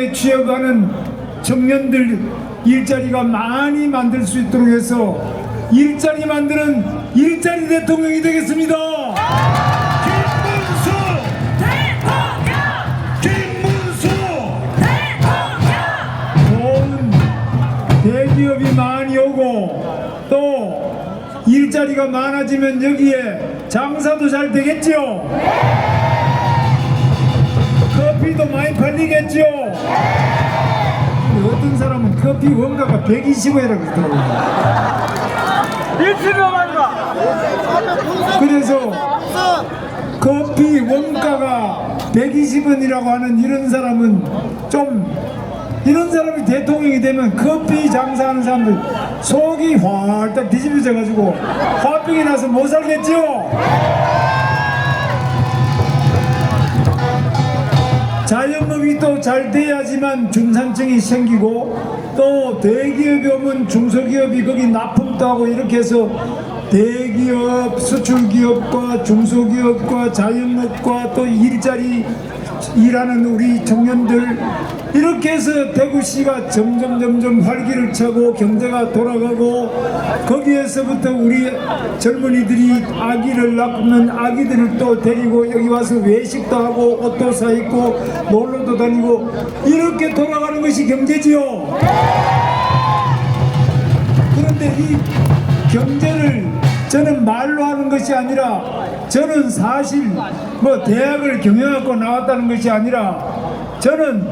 기업에 취업하는 청년들 일자리가 많이 만들 수 있도록 해서 일자리 만드는 일자리 대통령이 되겠습니다. 김문수 김문수 좋은 대기업이 많이 오고 또 일자리가 많아지면 여기에 장사도 잘 되겠죠? 커피도 많이 팔리겠죠? 근데 어떤 사람은 커피 원가가 120원이라고 그러더라고요. 일치료만가 그래서 커피 원가가 120원이라고 하는 이런 사람은 좀 이런 사람이 대통령이 되면 커피 장사하는 사람들 속이 활짝 뒤집어져 가지고 화병이 나서 못 살겠죠? 자영업이 또 잘 돼야지만 중산층이 생기고 또 대기업이 오면 중소기업이 거기 납품도 하고 이렇게 해서 대기업, 수출기업과 중소기업과 자영업과 또 일자리 일하는 우리 청년들 이렇게 해서 대구시가 점점 점점 활기를 차고 경제가 돌아가고 거기에서부터 우리 젊은이들이 아기를 낳으면 아기들을 또 데리고 여기 와서 외식도 하고 옷도 사 입고 놀러도 다니고 이렇게 돌아가는 것이 경제지요. 그런데 이 경제를 저는 말로 하는 것이 아니라 저는 사실 뭐 대학을 경영하고 나왔다는 것이 아니라 저는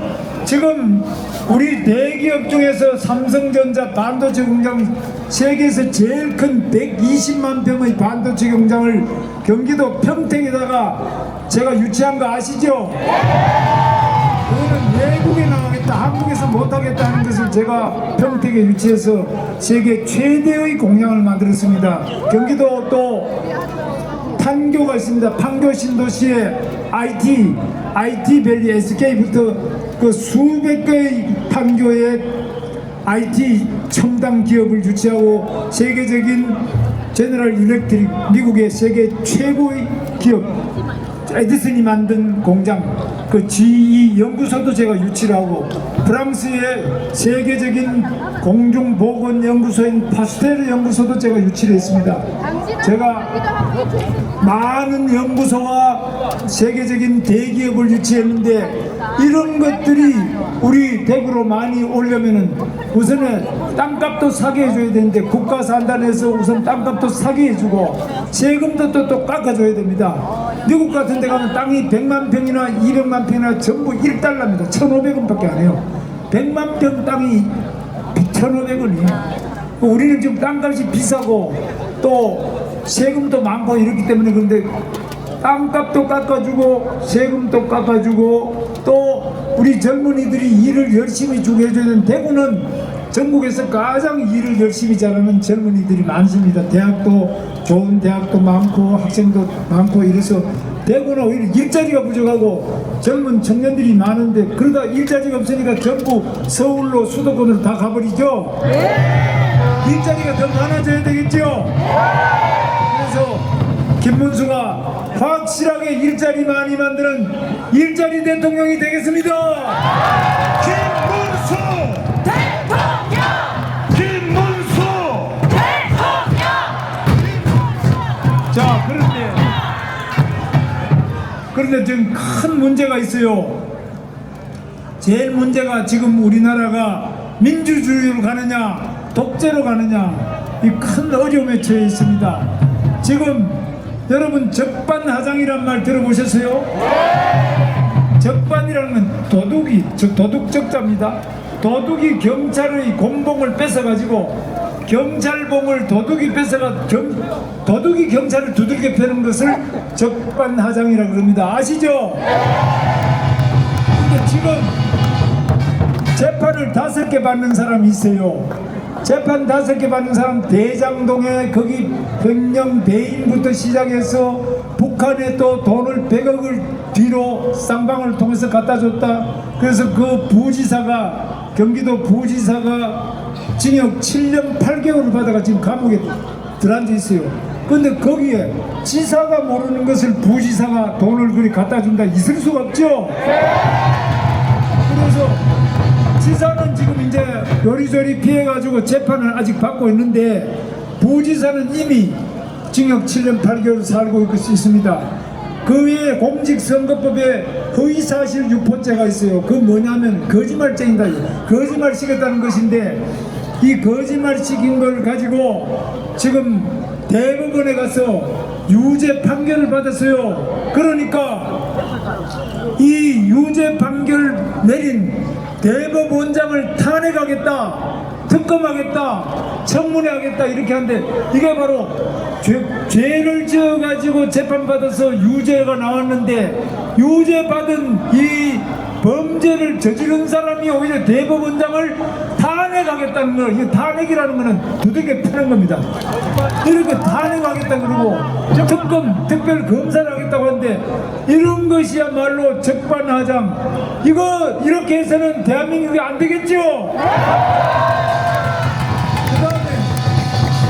지금 우리 대기업 중에서 삼성전자 반도체 공장 세계에서 제일 큰 120만 평의 반도체 공장을 경기도 평택에다가 제가 유치한 거 아시죠? 그거는 외국에 나가겠다 한국에서 못하겠다는 것을 제가 평택에 유치해서 세계 최대의 공장을 만들었습니다 경기도 또 판교가 있습니다. 판교 신도시에 IT IT 밸리 SK부터 그 수백 개의 판교에 IT 첨단 기업을 유치하고 세계적인 제너럴 일렉트릭 미국의 세계 최고의 기업 에디슨이 만든 공장 그 GE 연구소도 제가 유치를 하고 프랑스의 세계적인 공중보건 연구소인 파스테르 연구소도 제가 유치를 했습니다. 제가 많은 연구소와 세계적인 대기업을 유치했는데 이런 것들이 우리 대구로 많이 오려면은 우선은 땅값도 사게 해줘야 되는데 국가 산단에서 우선 땅값도 사게 해주고 세금도 또, 또 깎아줘야 됩니다. 미국 같은 데 가면 땅이 100만 평이나 200만 평이나 전부 1달러입니다. 1,500원밖에 안 해요. 100만 평 땅이 1,500원이에요. 우리는 지금 땅값이 비싸고 또 세금도 많고 이렇기 때문에 그런데 땅값도 깎아주고 세금도 깎아주고 또 우리 젊은이들이 일을 열심히 주게 되는 대구는 전국에서 가장 일을 열심히 잘하는 젊은이들이 많습니다. 대학도 좋은 대학도 많고 학생도 많고 이래서 대구는 오히려 일자리가 부족하고 젊은 청년들이 많은데 그러다 일자리가 없으니까 전부 서울로 수도권으로 다 가버리죠. 일자리가 더 많아져야 되겠죠. 그래서 김문수가 확실하게 일자리 많이 만드는 일자리 대통령이 되겠습니다. 그런데 지금 큰 문제가 있어요. 제일 문제가 지금 우리나라가 민주주의로 가느냐, 독재로 가느냐 이 큰 어려움에 처해 있습니다. 지금 여러분 적반하장이란 말 들어보셨어요? 적반이라는 건 도둑이 즉 도둑 적자입니다. 도둑이 경찰의 공봉을 뺏어가지고 경찰봉을 도둑이 뺏어가 경, 도둑이 경찰을 두들겨 패는 것을 적반하장이라고 그럽니다. 아시죠? 근데 지금 재판을 다섯 개 받는 사람이 있어요. 재판 다섯 개 받는 사람 대장동에 거기 변령 대인부터 시작해서 북한에 또 돈을 100억을 뒤로 쌍방을 통해서 갖다 줬다. 그래서 그 부지사가 경기도 부지사가 징역 7년 8개월을 받아가 지금 감옥에 들어앉아 있어요. 근데 거기에 지사가 모르는 것을 부지사가 돈을 그리 갖다 준다 있을 수가 없죠. 그래서 지사는 지금 이제 요리조리 피해가지고 재판을 아직 받고 있는데 부지사는 이미 징역 7년 8개월 살고 있- 있습니다. 그 외에 공직선거법에 허위사실 유포죄가 있어요. 그 뭐냐면 거짓말쟁이다. 거짓말 시켰다는 것인데 이 거짓말 시킨 걸 가지고 지금 대법원에 가서 유죄 판결을 받았어요. 그러니까 이 유죄 판결 내린 대법원장을 탄핵하겠다, 특검하겠다, 청문회하겠다 이렇게 하는데 이게 바로 죄, 죄를 지어가지고 재판받아서 유죄가 나왔는데 유죄 받은 이 범죄를 저지른 사람이 오히려 대법원장을 탄핵하겠다는 거, 이 탄핵이라는 거는 두들겨 패는 겁니다. 이렇게 탄핵하겠다 그러고 특검, 특별 검사를 하겠다고 하는데 이런 것이야말로 적반하장. 이거 이렇게 해서는 대한민국이 안 되겠죠?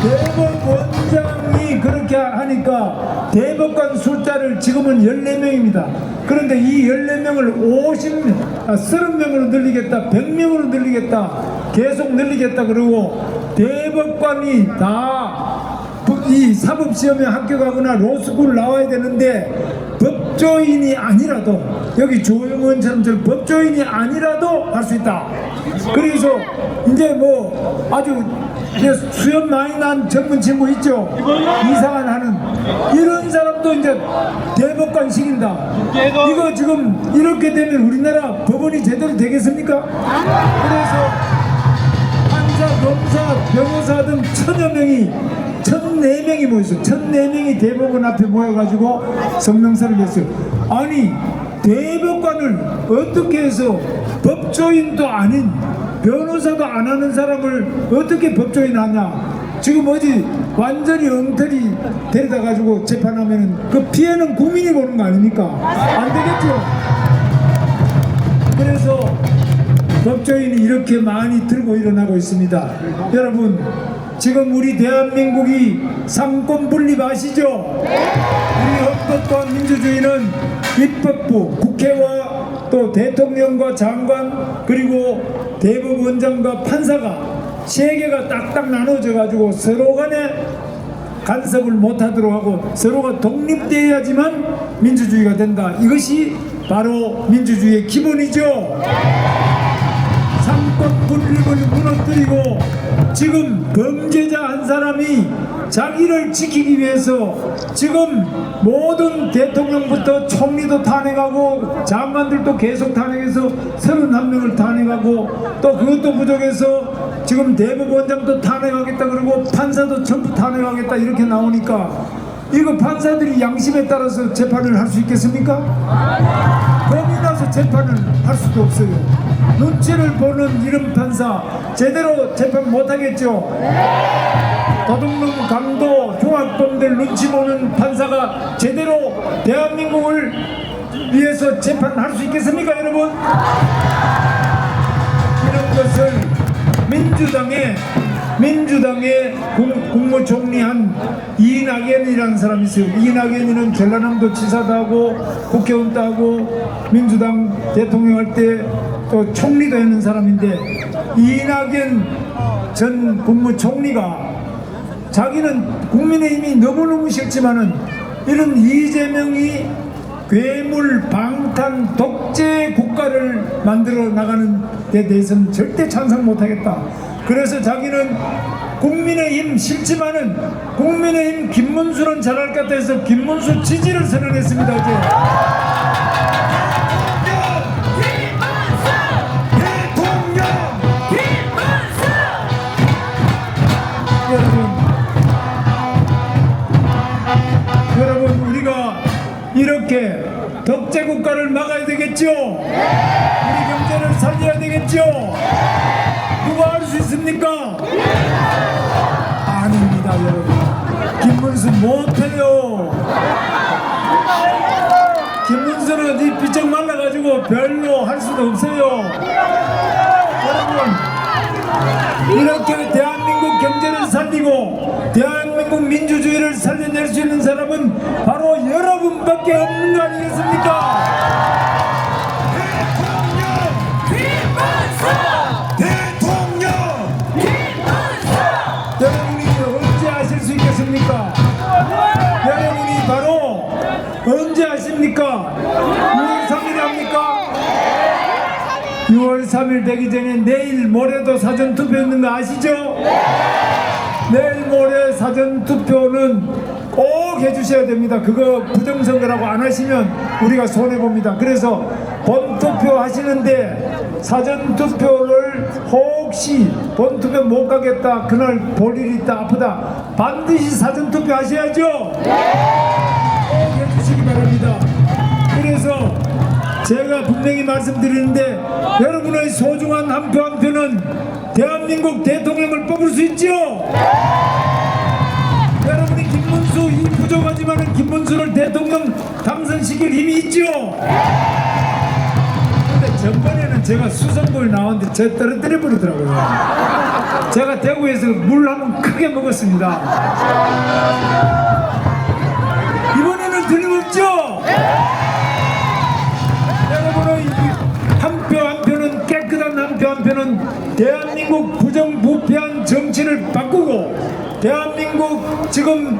대법원장이 그렇게 하니까 대법관 숫자를 지금은 14명입니다. 그런데 이 14명을 50, 아, 30명으로 늘리겠다, 100명으로 늘리겠다, 계속 늘리겠다 그러고 대법관이 다 이 사법시험에 합격하거나 로스쿨 나와야 되는데 법조인이 아니라도 여기 조영원처럼 저 법조인이 아니라도 할 수 있다. 그래서 이제 뭐 아주 이제 수염 많이 난 젊은 친구 있죠. 이상한 하는 이런 사람도 이제 대법관 시킨다. 이거 지금 이렇게 되면 우리나라 법원이 제대로 되겠습니까? 그래서 검사, 변호사 등 천여 명이 천네 명이 모였어요. 천네 명이 대법원 앞에 모여가지고 성명서를 냈어요. 아니 대법관을 어떻게 해서 법조인도 아닌 변호사도 안 하는 사람을 어떻게 법조인 하냐? 지금 어디 완전히 엉터리 데려다 가지고 재판하면은 그 피해는 국민이 보는 거 아닙니까? 안 되겠죠. 그래서 법조인이 이렇게 많이 들고 일어나고 있습니다. 여러분, 지금 우리 대한민국이 삼권 분립 아시죠? 우리 헌법과 민주주의는 입법부, 국회와 또 대통령과 장관 그리고 대법원장과 판사가 세 개가 딱딱 나눠져 가지고 서로 간에 간섭을 못하도록 하고 서로가 독립되어야지만 민주주의가 된다. 이것이 바로 민주주의의 기본이죠. 무너뜨리고 지금 범죄자 한 사람이 자기를 지키기 위해서 지금 모든 대통령부터 총리도 탄핵하고 장관들도 계속 탄핵해서 31명을 탄핵하고 또 그것도 부족해서 지금 대법원장도 탄핵하겠다 그러고 판사도 전부 탄핵하겠다 이렇게 나오니까 이거 판사들이 양심에 따라서 재판을 할 수 있겠습니까? 겁이 나서 재판을 할 수도 없어요. 눈치를 보는 이런 판사 제대로 재판 못 하겠죠. 도둑놈 강도 흉악범들 눈치 보는 판사가 제대로 대한민국을 위해서 재판할 수 있겠습니까, 여러분? 이런 것을 민주당의 민주당의 국- 국무총리한 이낙연이라는 사람이 있어요. 이낙연이는 전라남도 지사도 하고 국회의원도 하고 민주당 대통령 할 때 또 총리도 했는 사람인데 이낙연 전 국무총리가 자기는 국민의힘이 너무너무 싫지만은 이런 이재명이 괴물 방탄 독재 국가를 만들어 나가는 데 대해서는 절대 찬성 못하겠다. 그래서 자기는 국민의힘 싫지만은 국민의힘 김문수는 잘할 것 같아서 김문수 지지를 선언했습니다 어제. 이렇게 독재 국가를 막아야 되겠죠. 우리 경제를 살려야 되겠죠. 누가 할수 있습니까? 아닙니다, 여러분. 김문수 못해요. 김문수는 이 비쩍 말라가지고 별로 할 수도 없어요. 여러분, 이렇게 대한민국 경제를 살리고 대한민국 민주주의를 살려낼 수 있는 사람은 바로 여러분밖에 없는 거 아니겠습니까? 3일 되기 전에 내일 모레도 사전 투표 있는 거 아시죠? 내일 모레 사전 투표는 꼭 해주셔야 됩니다. 그거 부정선거라고 안 하시면 우리가 손해 봅니다. 그래서 본 투표 하시는데 사전 투표를 혹시 본 투표 못 가겠다 그날 볼일 있다 아프다 반드시 사전 투표 하셔야죠. 꼭 제가 분명히 말씀드리는데 여러분의 소중한 한 표 한 표는 대한민국 대통령을 뽑을 수 있죠. 여러분이 김문수 이 부족하지만은 김문수를 대통령 당선시킬 힘이 있죠. 근데 전번에는 제가 수성구에 나왔는데 저 떨어뜨려 버리더라고요. 제가 대구에서 물 한 번 크게 먹었습니다. 이번에는 틀림없죠. 표는 대한민국 부정부패한 정치를 바꾸고 대한민국 지금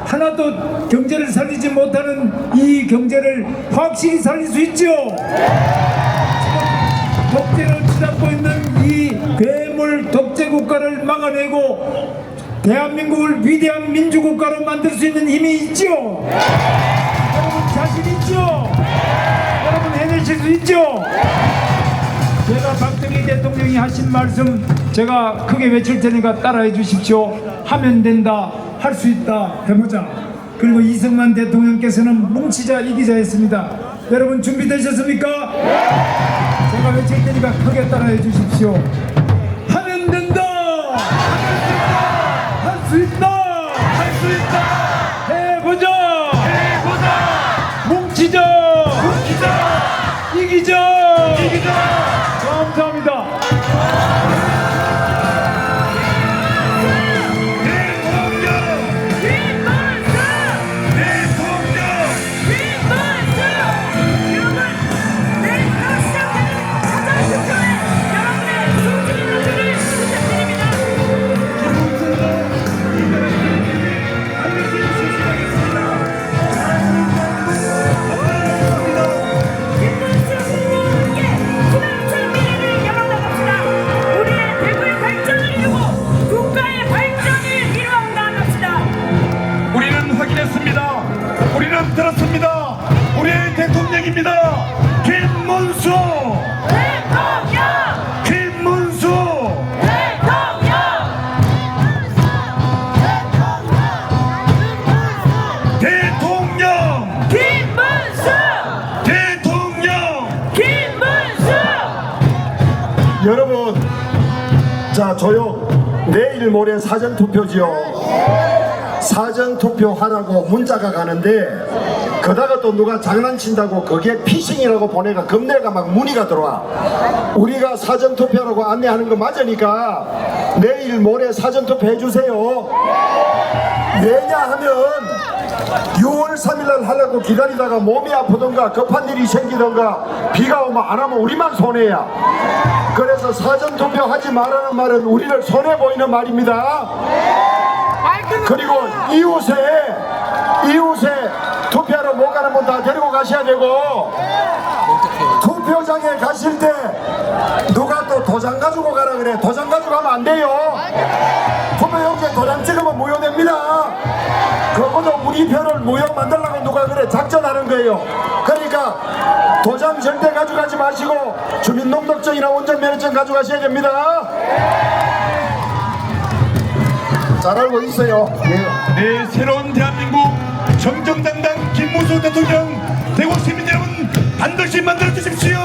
하나도 경제를 살리지 못하는 이 경제를 확실히 살릴 수 있죠. 독재를 치닫고 있는 이 괴물 독재 국가를 막아내고 대한민국을 위대한 민주국가로 만들 수 있는 힘이 있죠. 여러분 자신 있죠. 여러분 해내실 수 있죠? 제가 박정희 대통령이 하신 말씀 제가 크게 외칠 테니까 따라해 주십시오. 하면 된다, 할 수 있다, 해보자. 그리고 이승만 대통령께서는 뭉치자 이기자 했습니다. 여러분 준비되셨습니까? 제가 외칠 테니까 크게 따라해 주십시오. 하면 된다! 할수 있다! 할 수 있다 내일 모레 사전 투표지요. 사전 투표 하라고 문자가 가는데 그다가 또 누가 장난친다고 그게 피싱이라고 보내가 겁내가 막 문의가 들어와. 우리가 사전 투표라고 안내하는 거 맞으니까 내일 모레 사전 투표 해주세요. 왜냐하면 6월 3일날 하려고 기다리다가 몸이 아프던가 급한 일이 생기던가 비가 오면 안 하면 우리만 손해야. 그래서 사전 투표 하지 말라는 말은 우리를 손해 보이는 말입니다. 그리고 이웃에 이웃에 투표하러 못 가는 분 다 데리고 가셔야 되고 투표장에 가실 때 누가 또 도장 가지고 가라 그래 도장 가지고 가면 안 돼요. 투표용지에 도장 찍으면 무효됩니다. 그거도 우리 표를 무효 만들라고 누가 그래 작전하는 거예요. 그러니까 도장 절대 가져가지 마시고 주민등록증이나 운전면허증 가져가셔야 됩니다. 잘 알고 있어요. 예. 네, 새로운 대한민국 정정당당 김문수 대통령 대구 시민 여러분 반드시 만들어 주십시오.